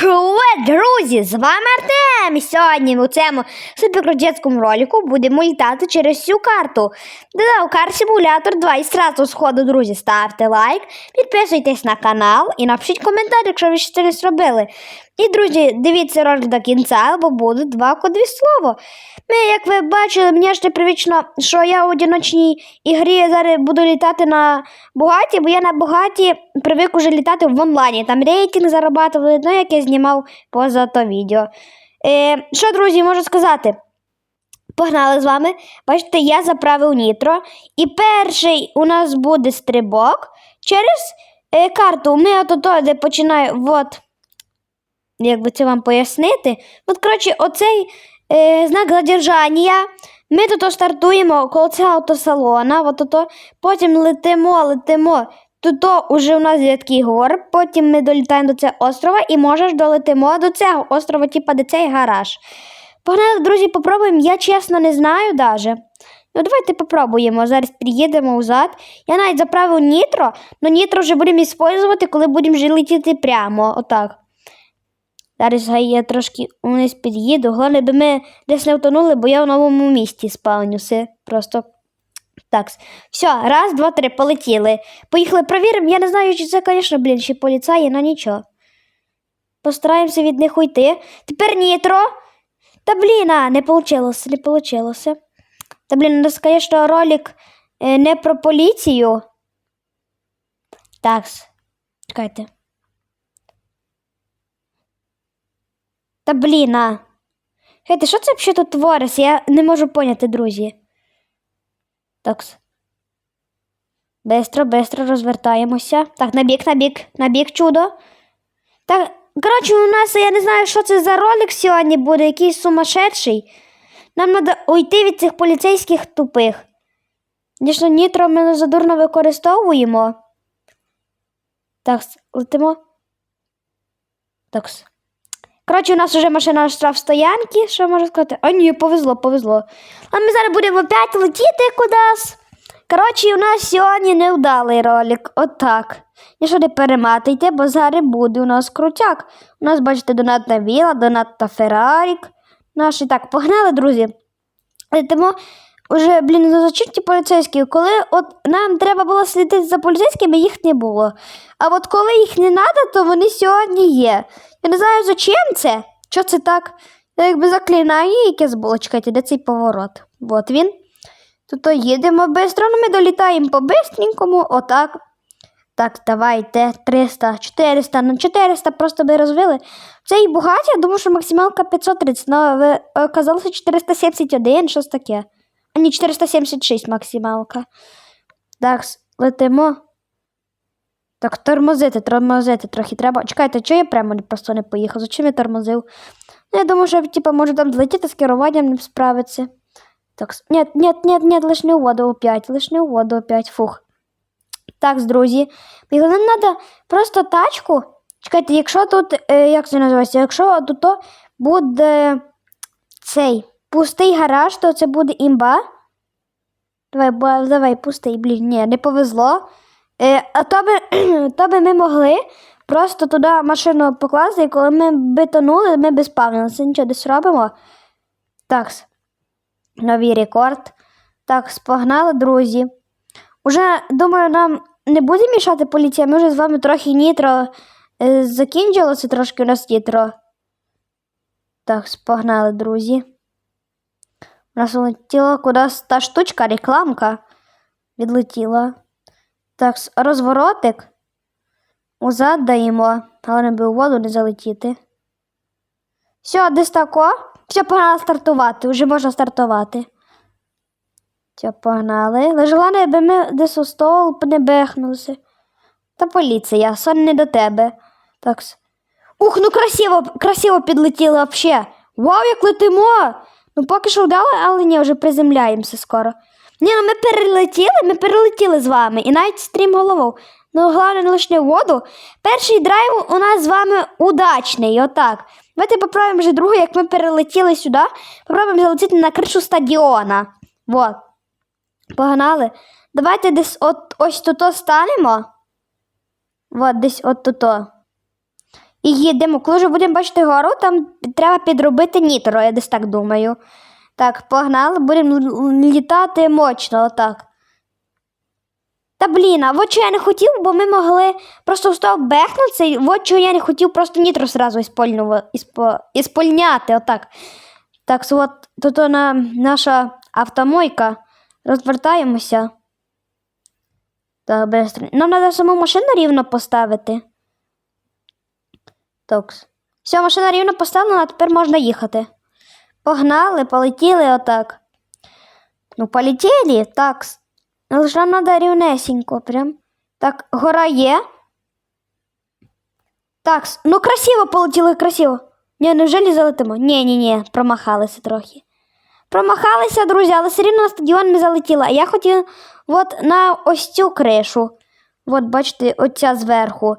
Привет, друзі! З вами Артем! І Сьогодні у цьому суперкрутецькому ролику будемо літати через цю карту. Додав карт Симулятор 2 і сразу сходу, друзі, ставте лайк, підписуйтесь на канал і напишіть коментар, якщо ви ще це не зробили. І, друзі, дивіться ролик до кінця, бо буде два кодові слова. Ми, як ви бачили, мені ж непривично, що я у одиночній ігрі зараз буду літати на Бугаті, бо я на Бугаті привик уже літати в онлайні. Там рейтинг зарабатували, ну, як я знімав поза то відео. Е, що, друзі, можу сказати? Погнали з вами. Бачите, я заправив нітро. І перший у нас буде стрибок через е, карту. Ми от ото, де починаю. от, як би це вам пояснити. От, коротше, оцей е, знак задержання. Ми тут стартуємо коло цього автосалона, от ото, потім летимо, летимо. Тут уже у нас є такий гор, потім ми долітаємо до цього острова і можеш долетимо до цього острова, типа де цей гараж. Погнали, друзі, попробуємо. Я чесно не знаю даже. Ну, давайте попробуємо. Зараз приїдемо взад. Я навіть заправив нітро, але нітро вже будемо використовувати, коли будемо летіти прямо. Отак. Зараз я трошки вниз під'їду. Головне, би ми десь не втонули, бо я в новому місті спавнюся. Просто так. Все, раз, два, три, полетіли. Поїхали, провіримо. Я не знаю, чи це, звісно, блін, ще поліцаї, але нічого. Постараємося від них уйти. Тепер нітро. Та блін, а, не вийшло, не вийшло. Та блін, нас, звісно, ролик е, не про поліцію. Так, чекайте. Та блін, а. Хейте, що це взагалі тут твориться? Я не можу поняти, друзі. Такс. Бистро, бистро розвертаємося. Так, на бік, на бік, на бік чудо. Так, коротше, у нас я не знаю, що це за ролик сьогодні буде, якийсь сумасшедший. Нам треба уйти від цих поліцейських тупих. Дійсно, нітро ми задурно використовуємо. Так, летимо. Такс. Коротше, у нас вже машина штрафстоянки, що можу сказати? А ні, повезло, повезло. А ми зараз будемо опять летіти кудись. Коротше, у нас сьогодні невдалий ролик. Отак. Якщо не перематуйте, бо зараз буде у нас крутяк. У нас, бачите, донатна віла, донатна Феррарік. Наші так, погнали, друзі. Летимо уже, блін, ну зачем ті поліцейські? Коли от нам треба було слідити за поліцейськими, їх не було. А от коли їх не треба, то вони сьогодні є. Я не знаю, зачем це. Що це так? Я якби заклинаю якесь було. Чекайте, де цей поворот? От він. Тут то їдемо швидко, ну ми долітаємо по бистренькому, отак. Так, давайте 300, 400, ну 400 просто би розвили. Цей бугаті, я думаю, що максималка 530, але оказалося 471, щось таке. Ні, 476 максималка. Так, летимо. Так, тормозити, тормозити трохи треба. Чекайте, чого я прямо просто не поїхав? Зачем я тормозив? Ну, я думаю, що типу, може там злетіти з керуванням не справиться. Так, нет, нет, нет, нет, лиш не у воду опять, лиш не у воду опять, фух. Так, друзі, не треба просто тачку. Чекайте, якщо тут, е, як це називається, якщо тут буде цей пустий гараж, то це буде імба. Давай, давай, пустий, блін, ні, не повезло. Е, а то би, то би ми могли просто туди машину покласти, і коли ми би тонули, ми би спавнилися. Нічого десь робимо. Так. Новий рекорд. Так, спогнали, друзі. Уже, думаю, нам не буде мішати поліція. Ми вже з вами трохи нітро е, закінчилося трошки у нас нітро. Так, спогнали, друзі. Нас улетіла кудись та штучка, рекламка. Відлетіла. Так, розворотик. Узад даємо, але би у воду не залетіти. Все, десь тако. Все, погнали стартувати. Вже можна стартувати. Все, погнали. Лише головне, аби ми десь у стол не бехнулися. Та поліція, сон не до тебе. Так. Ух, ну красиво, красиво підлетіли взагалі. Вау, як летимо! Ну, поки що вдало, але ні, вже приземляємося скоро. Ні, ну ми перелетіли, ми перелетіли з вами. І навіть стрім голову. Ну, головне, не лише воду. Перший драйв у нас з вами удачний. Отак. Давайте попробуємо вже другий, як ми перелетіли сюди. Попробуємо залетіти на кришу стадіона. Вот. Погнали. Давайте десь от ось тут станемо. Вот, десь от тут. І їдемо. Коли вже будемо бачити гору, там треба підробити нітро, я десь так думаю. Так, погнали, будемо літати мощно, отак. Та блін, а от що я не хотів, бо ми могли просто з того бехнутися, і от чого я не хотів просто нітро ісpo- іспольняти, отак. Так, от тут на, наша автомойка. Розвертаємося. Так, быстро. Нам треба саму машину рівно поставити. Токс. Все, машина рівно поставлена, тепер можна їхати. Погнали, полетіли отак. Ну, полетіли, так. Але ж нам треба рівнесенько прям. Так, гора є. Так, ну красиво полетіли, красиво. Ні, невже залетимо? Ні, ні, ні, промахалися трохи. Промахалися, друзі, але все рівно на стадіон не залетіла. А я хотіла от на ось цю кришу. От, бачите, оця зверху.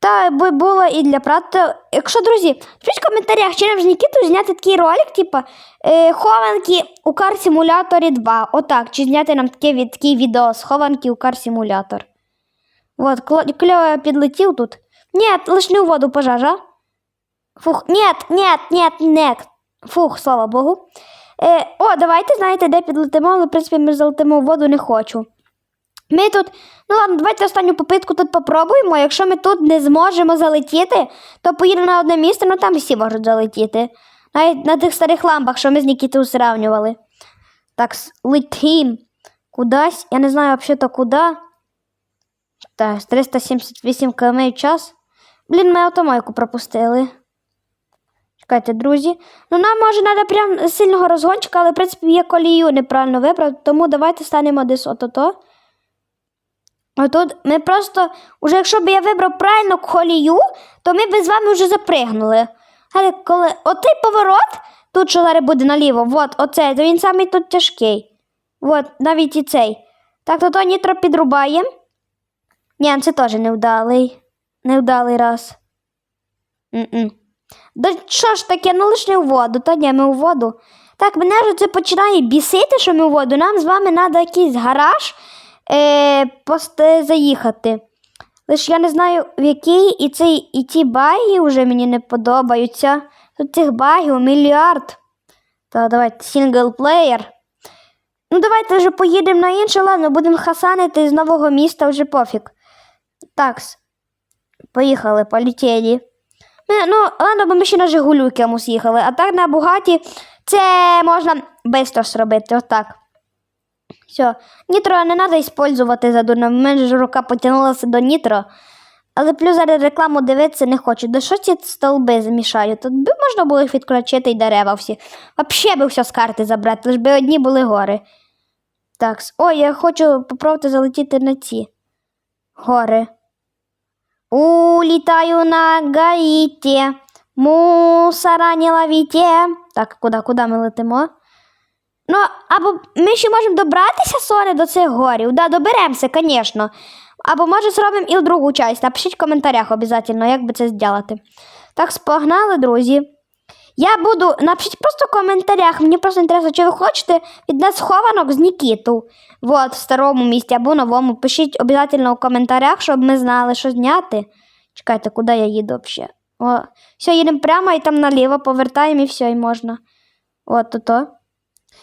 Та би було і для прата. Якщо, друзі, пишіть в коментарях, чи нам з Нікітою зняти такий ролик, типу е, хованки у Simulator 2. Отак, чи зняти нам таке, такий відео з хованки у Car Simulator. От, кло- кльово підлетів тут. Ні, лиш не у воду пожежа. Фух, нет, нет, нет, нет. Фух, слава Богу. Е, о, давайте, знаєте, де підлетимо, але, в принципі, ми залетимо в воду не хочу. Ми тут, ну ладно, давайте останню попитку тут попробуємо. Якщо ми тут не зможемо залетіти, то поїдемо на одне місце, ну там всі можуть залетіти. Навіть на тих старих лампах, що ми з Нікітою сравнювали. Так, летім кудись. Я не знаю взагалі то куди. Так, 378 км час. Блін, ми автомойку пропустили. Чекайте, друзі. Ну, нам може треба прям сильного розгончика, але в принципі я колію неправильно вибрав, тому давайте станемо десь ото-то. Отут ми просто, уже якщо б я вибрав правильно колію, то ми б з вами вже запригнули. Але коли отей поворот, тут що зараз буде наліво, от оцей, то він самий тут тяжкий. От, навіть і цей. Так, то то нітро підрубаємо. Ні, це теж невдалий. Невдалий раз. М-м. Да що ж таке, ну лиш у воду, та ні, ми у воду. Так, мене вже це починає бісити, що ми у воду. Нам з вами треба якийсь гараж е, пост, е, заїхати. Лиш я не знаю, в який і, цей, і ці баги вже мені не подобаються. Тут цих багів мільярд. Та давайте сінглплеєр. Ну, давайте вже поїдемо на інше, ладно, будемо хасанити з нового міста вже пофіг. Такс. Поїхали, полетіли. Ми, ну, ладно, бо ми ще на Жигулю якомусь їхали, а так на Бугаті це можна швидко зробити, отак. Все. Нітро не треба використовувати задурно. Мене ж рука потягнулася до нітро. Але плюс зараз рекламу дивитися не хочу. Да що ці столби замішають? Тут би можна було їх відключити і дерева всі. Взагалі би все з карти забрати, лиш би одні були гори. Так, ой, я хочу попробувати залетіти на ці гори. Улетаю на Гаїті. Мусора не ловите. Так, куди, куди ми летимо? Ну, або ми ще можемо добратися, Соне, до цих горів. Да, доберемося, звісно. Або може зробимо і другу часть. Напишіть в коментарях обов'язково, як би це зробити. Так, спогнали, друзі. Я буду, напишіть просто в коментарях. Мені просто інтересно, чи ви хочете від нас хованок з Нікіту. Вот, в старому місті або новому. Пишіть обов'язково в коментарях, щоб ми знали, що зняти. Чекайте, куди я їду взагалі? Все, їдемо прямо і там наліво повертаємо і все, і можна. От то-то.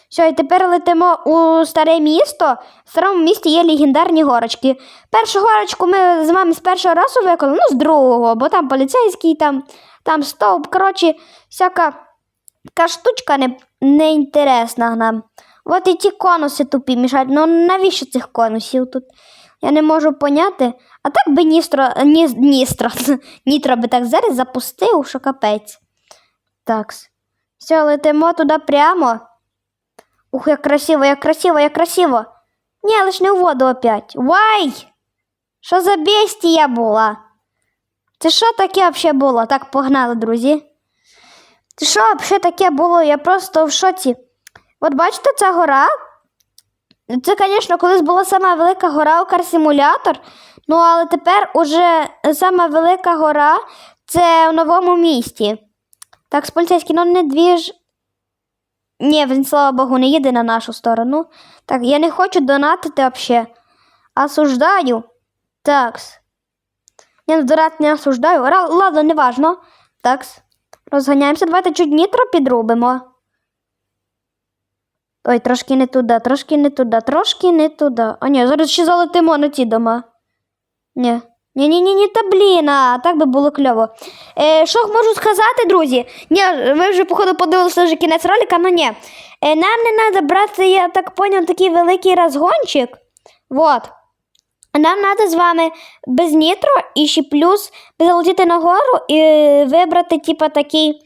Все, і тепер летимо у старе місто. В старому місті є легендарні горочки. Першу горочку ми з вами з першого разу виконали, ну, з другого, бо там поліцейський, там, там стовп. Коротше, всяка така штучка не, неінтересна нам. От і ті конуси тупі мішають. Ну навіщо цих конусів тут? Я не можу поняти. А так би Ністро, ні, Ністро, Нітро би так зараз запустив, що капець. Так. Все, летимо туди прямо. Ух, як красиво, як красиво, як красиво. Ні, лиш не у воду опять. Вай! Що за бестія була? Це що таке взагалі було? Так, погнали, друзі. Це що взагалі таке було? Я просто в шоці. От бачите, ця гора? Це, звісно, колись була сама велика гора у. Ну, але тепер уже сама велика гора це в новому місті. Так, з поліцейський, ну не дві двіж. Ні, він, слава Богу, не їде на нашу сторону. Так, я не хочу донатити взагалі. Осуждаю. Такс. Я дурак не осуждаю. Ра- Ладно, неважно. Так. Розганяємося. Давайте чуть нітро підробимо. Ой, трошки не туди, трошки не туди, трошки не туди. А ні, зараз ще залетимо на ті дома. Ні. Ні, ні, ні, ні, та блін, а так би було кльово. Е, що можу сказати, друзі? Ні, ви вже, походу, подивилися вже кінець ролика, ну ні. Е, нам не треба брати, я так поняв, такий великий розгончик. Вот. Нам треба з вами без нітро і ще плюс залетіти нагору і вибрати, типа, такий,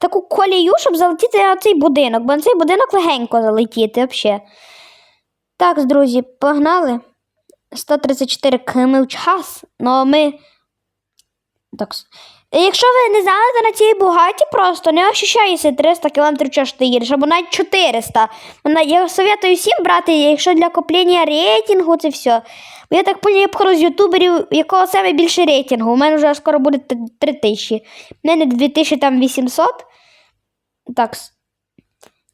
таку колію, щоб залетіти на цей будинок, бо на цей будинок легенько залетіти взагалі. Так, друзі, погнали. 134 км в час. Ну, ми. Так. Якщо ви не знали, то на цій бугаті просто не ощущається 300 км в час ти їдеш, або навіть 400. Я советую всім брати, якщо для коплення рейтингу це все. Я так поняв, я обхожу з ютуберів, якого саме більше рейтингу. У мене вже скоро буде 3000. У мене 2800. Так.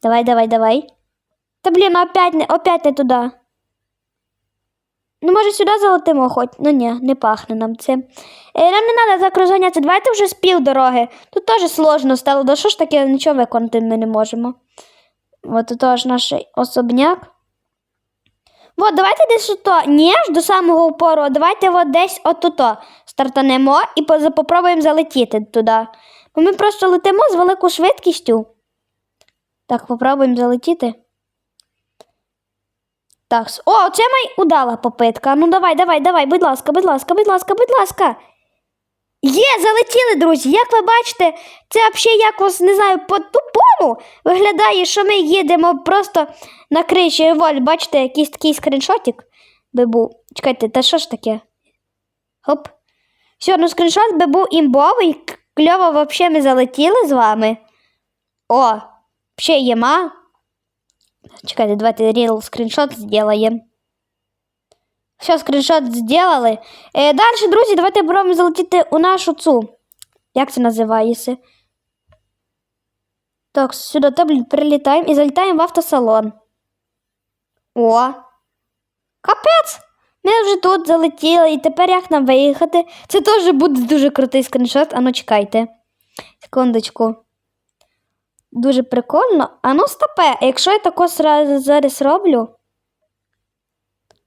Давай, давай, давай. Та блін, опять опять не туди. Ну, може, сюди залетимо хоч. Ну ні, не пахне нам це. Е, нам не треба так розганятися. Давайте вже з півдороги. Тут теж сложно стало. Да що ж таке, нічого виконати ми не можемо. От тут теж наш особняк. От, давайте десь ото. Ні, ж до самого упору, а давайте от десь отуто стартанемо і попробуємо залетіти туди. Бо ми просто летимо з великою швидкістю. Так, попробуємо залетіти. Так, о, це май удала попитка. Ну давай, давай, давай, будь ласка, будь ласка, будь ласка, будь ласка. Є, залетіли, друзі. Як ви бачите, це взагалі якось, не знаю, по-тупому виглядає, що ми їдемо просто на криші. Воль, бачите, якийсь такий скріншотик би був. Чекайте, та що ж таке? Хоп. Все, ну скріншот би був імбовий. Кльово взагалі ми залетіли з вами. О, ще єма. Чекайте, давайте ріл скріншот зробимо. Все, скріншот зробили. Е, далі, друзі, давайте пробуємо залетіти у нашу цю. Як це називається? Так, сюди таблет прилітаємо і залітаємо в автосалон. О! Капець! Ми вже тут залетіли, і тепер як нам виїхати? Це теж буде дуже крутий скріншот. Ану, чекайте. Секундочку. Дуже прикольно. А ну стопе, якщо я тако зараз роблю,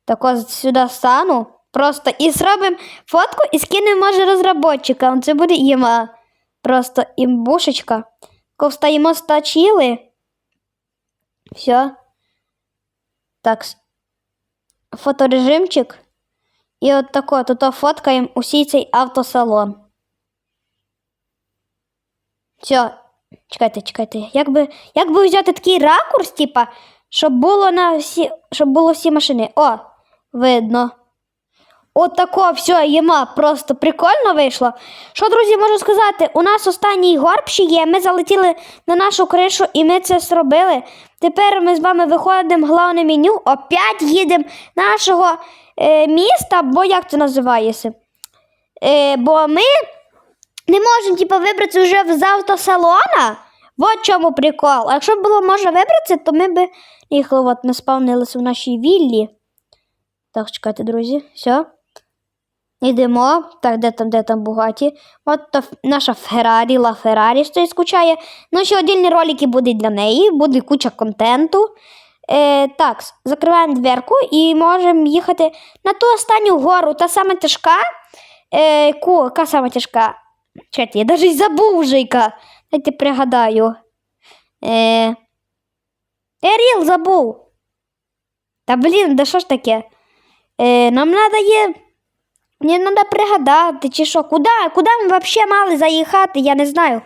тако сюди стану, просто і зробимо фотку і скинемо, може, розробникам. Це буде іма. Просто імбушечка. Тако встаємо стачіли. Все. Так. Фоторежимчик. І от тако, тут фоткаємо усій цей автосалон. Все, чекайте, чекайте. Як би, взяти такий ракурс, типа, щоб було на всі, щоб було всі машини. О, видно. От тако, все, єма, просто прикольно вийшло. Що, друзі, можу сказати, у нас останній горб ще є. Ми залетіли на нашу кришу і ми це зробили. Тепер ми з вами виходимо в головне меню, опять їдемо нашого е, міста, бо як це називається? Е, бо ми не можемо типу, вибратися вже з автосалона. Вот чому прикол. А якщо б було можна вибратися, то ми б їхали, от, не спавнилися в нашій віллі. Так, чекайте, друзі, все. Йдемо. Так, де там, де там Бугаті? От та наша Феррарі, Ла Феррарі стоїть скучає. Ну, ще отдільні ролики будуть для неї, буде куча контенту. Е, так, закриваємо дверку і можемо їхати на ту останню гору. Та сама тяжка. Е, яку, яка сама тяжка? Чекайте, я навіть забув вже яка. Дайте пригадаю. Е, Еріл забув. Та блін, да що ж таке? Е, нам треба є. Мені треба пригадати, чи що. Куди, куди ми взагалі мали заїхати, я не знаю.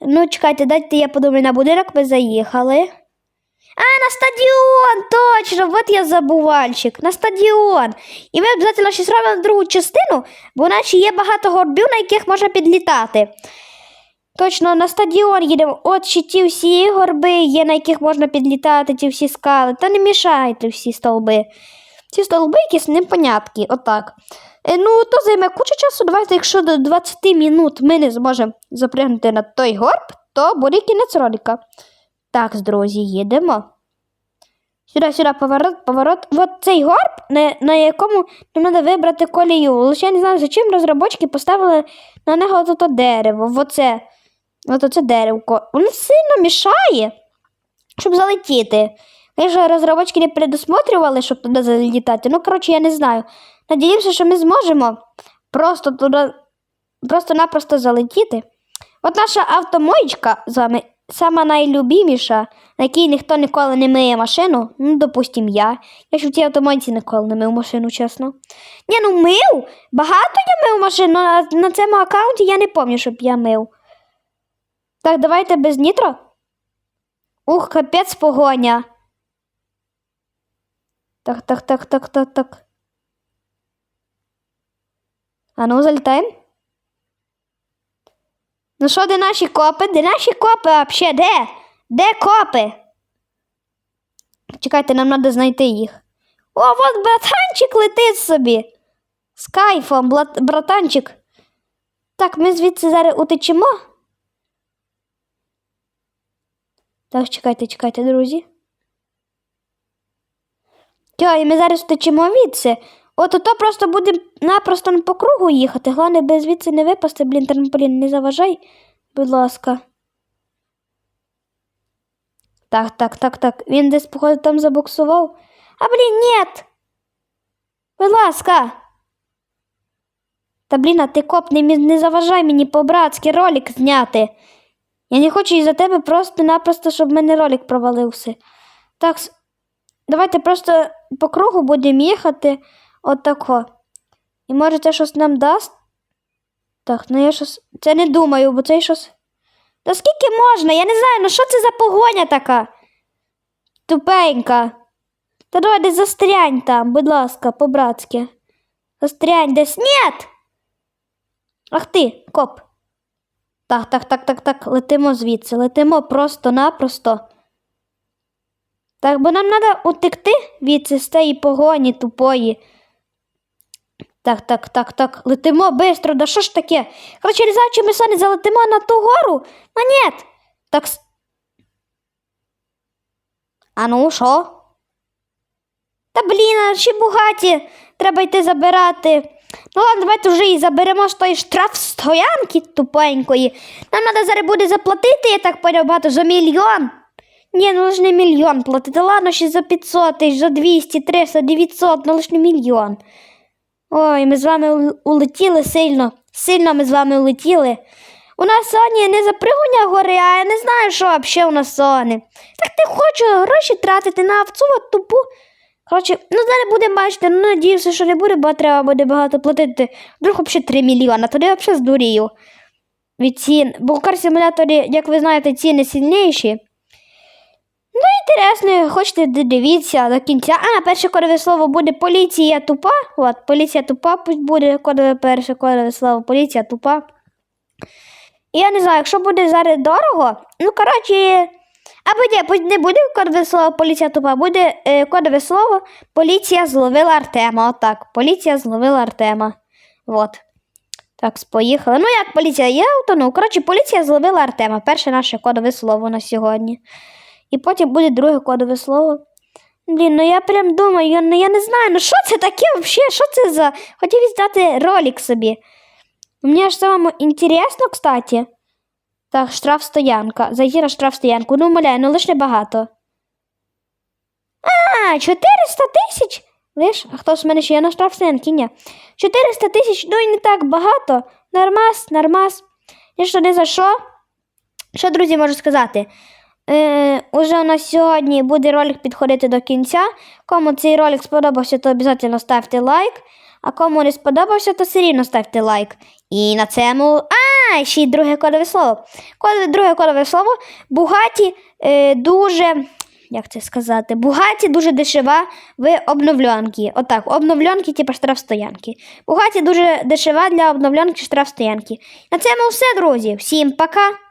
Ну, чекайте, дайте я подумаю, на будинок ми заїхали. А, на стадіон, точно, от я забувальщик, на стадіон. І ми обов'язково ще зробимо другу частину, бо ще є багато горбів, на яких можна підлітати. Точно, на стадіон їдемо. От ще ті всі горби є, на яких можна підлітати, ті всі скали. Та не мішайте всі столби. Ці столби якісь непонятки, отак. Е, ну, то займе кучу часу. Давайте, якщо до 20 минут ми не зможемо запрягнути на той горб, то буде кінець ролика. Так, друзі, їдемо. Сюди, сюди, поворот, поворот. От цей горб, на, на якому нам треба вибрати колію. Лише я не знаю, за чим розробники поставили на нього тут дерево. Оце. Оце деревко. Воно сильно мішає, щоб залетіти. Звісно, розробники не предусмотрювали, щоб туди залітати. Ну, коротше, я не знаю. Надіємося, що ми зможемо просто туди, просто-напросто залетіти. От наша автомоєчка з вами сама найлюбіміша, на якій ніхто ніколи не миє машину. Ну, допустим, я. Я ж в цій автомойці ніколи не мив машину, чесно. Ні, ну мив. Багато я мив машину, а на цьому аккаунті я не пам'ятаю, щоб я мив. Так, давайте без нітро. Ух, капець погоня. Так, так, так, так, так, так. А ну, залітаємо. Ну що, де наші копи? Де наші копи вообще? Де? Де копи? Чекайте, нам треба знайти їх. О, от братанчик летить собі. З кайфом, братанчик. Так, ми звідси зараз утечемо. Так, чекайте, чекайте, друзі. Тьо, і ми зараз втечемо відси. От ото просто будемо напросто по кругу їхати. Головне, без звідси не випасти, блін, трамполін, не заважай, будь ласка. Так, так, так, так. Він десь, походу, там забуксував. А блін, ні. Будь ласка. Та блін, а ти коп, не, не заважай мені по-братськи ролик зняти. Я не хочу із-за тебе просто-напросто, щоб в мене ролик провалився. Так, давайте просто по кругу будемо їхати отако. І може це щось нам дасть? Так, ну я щось. Це не думаю, бо це щось. Та скільки можна? Я не знаю, ну що це за погоня така? Тупенька. Та давай десь застрянь там, будь ласка, по-братськи. Застрянь десь. Нет! Ах ти, коп. Так, так, так, так, так. Летимо звідси. Летимо просто-напросто. Так, бо нам треба утекти від цієї погоні тупої. Так, так, так, так. Летимо бистро, да що ж таке? Короче, не знаю, ми самі залетимо на ту гору. Ну ні. Так. А ну що? Та блін, а ще бугаті. Треба йти забирати. Ну ладно, давайте вже і заберемо з штраф стоянки тупенької. Нам треба зараз буде заплатити, я так поняв, багато за мільйон. Ні, ну лиш не мільйон платити. Ладно, ще за 500 тисяч, за 200, 300, 900, ну лиш не мільйон. Ой, ми з вами улетіли сильно. Сильно ми з вами улетіли. У нас сьогодні не запригування гори, а я не знаю, що взагалі у нас сьогодні. Так не хочу гроші тратити на овцу тупу. Коротше, ну зараз будемо бачити, ну надіюся, що не буде, бо треба буде багато платити. Вдруг взагалі 3 мільйона, тоді я взагалі здурію. Від цін. Бо в кар-симуляторі, як ви знаєте, ціни сильніші. Ну, інтересно, хочете дивіться до кінця. А, перше кодове слово буде поліція тупа. От, поліція тупа, пусть буде кодове перше кодове слово, поліція тупа. І я не знаю, якщо буде зараз дорого, ну коротше, або ні, не буде кодове слово поліція тупа, буде е, кодове слово поліція зловила Артема. Отак. Поліція зловила Артема. От. Так, поїхали. Ну як поліція? Я утонув. Коротше, поліція зловила Артема. Перше наше кодове слово на сьогодні. І потім буде друге кодове слово. Блін, ну я прям думаю, я, ну я не знаю, ну що це таке взагалі? Що це за. Хотів здати ролик собі. Мені ж самому інтересно, кстати. Так, штраф стоянка. Зайти на штраф стоянку. Ну, умоляю, ну лише небагато. А, 400 тисяч? Лиш, а хто ж мене ще є на штраф стоянки? Ні. 400 тисяч, ну і не так багато. Нормас, нормас. Я що не за що? Що, друзі, можу сказати? Е, уже у нас сьогодні буде ролик підходити до кінця. Кому цей ролик сподобався, то обов'язково ставте лайк. А кому не сподобався, то все рівно ставте лайк. І на цьому. А, ще й друге кодове слово. Кодове, друге кодове слово. Бугаті е, дуже. Як це сказати? Бугаті дуже дешева в обновлянки. Отак, обновлянки, типу штрафстоянки. Бугаті дуже дешева для обновлянки штрафстоянки. На цьому все, друзі. Всім пока!